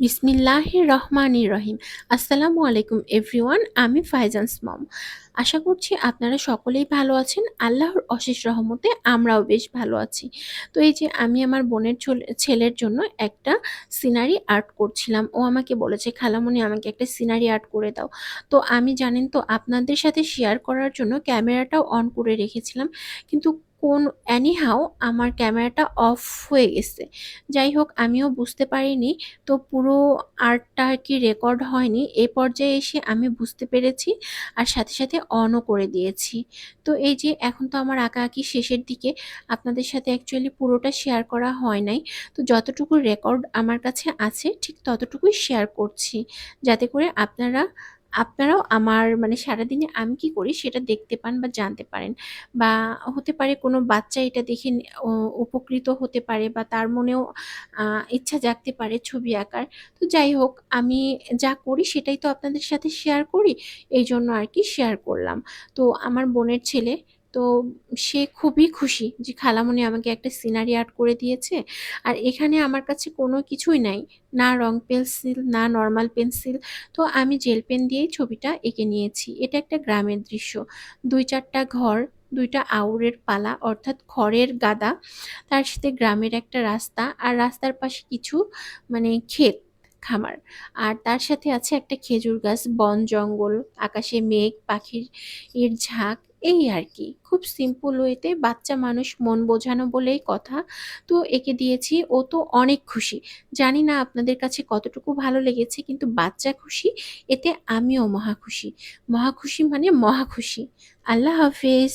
বিসমিল্লাহির রহমানির রহিম। আসসালামু আলাইকুম এভরিওয়ান, আমি ফাইজান্স মম আশা করছি আপনারা সকলেই ভালো আছেন। আল্লাহর অশেষ রহমতে আমরাও বেশ ভালো আছি। তো এই যে আমি আমার বোনের ছেলের জন্য একটা সিনারি আর্ট করছিলাম। ও আমাকে বলেছে খালামণি আমাকে একটা সিনারি আর্ট করে দাও। তো আমি জানেন তো, আপনাদের সাথে শেয়ার করার জন্য ক্যামেরাটাও অন করে রেখেছিলাম। কিন্তু কোন অ্যানিহাও আমার ক্যামেরাটা অফ হয়ে গেছে। যাই হোক, আমিও বুঝতে পারিনি, তো পুরো আর্টটা আর কি রেকর্ড হয়নি। এ পর্যায়ে এসে আমি বুঝতে পেরেছি আর সাথে সাথে অনও করে দিয়েছি। তো এই যে এখন তো আমার আঁকাআঁকি শেষের দিকে, আপনাদের সাথে অ্যাকচুয়ালি পুরোটা শেয়ার করা হয় নাই। তো যতটুকু রেকর্ড আমার কাছে আছে, ঠিক ততটুকুই শেয়ার করছি। যাতে করে আপনারা আপনারাও আমার মানে সারাদিনে আমি কি করি সেটা দেখতে পান বা জানতে পারেন। বা হতে পারে কোনো বাচ্চা এটা দেখে উপকৃত হতে পারে বা তার মনেও ইচ্ছা জাগতে পারে ছবি আঁকার। তো যাই হোক, আমি যা করি সেটাই তো আপনাদের সাথে শেয়ার করি এই জন্য আর কি শেয়ার করলাম। তো আমার বোনের ছেলে তো সে খুবই খুশি যে খালামণি আমাকে একটা সিনারি আর্ট করে দিয়েছে। আর এখানে আমার কাছে কোনো কিছুই নাই, না রং পেন্সিল না নর্মাল পেন্সিল তো আমি জেল পেন দিয়েই ছবিটা এঁকে নিয়েছি। এটা একটা গ্রামের দৃশ্য। দুই চারটা ঘর, দুইটা আউরের পালা, অর্থাৎ খড়ের গাদা, তার সাথে গ্রামের একটা রাস্তা আর রাস্তার পাশে কিছু মানে ক্ষেত, খামার। আর তার সাথে আছে একটা খেজুর গাছ, বন জঙ্গল, আকাশে মেঘ, পাখির, এর ঝাঁক এই আর কি। খুব সিম্পল ওয়েতে বাচ্চা মানুষ মন বোঝানো বলেই কথা। তো একে দিয়েছি, ও তো অনেক খুশি। জানি না আপনাদের কাছে কতটুকু ভালো লেগেছে, কিন্তু বাচ্চা খুশি, এতে আমিও মহা খুশি। মহা খুশি মানে মহা খুশি। আল্লাহ হাফেজ।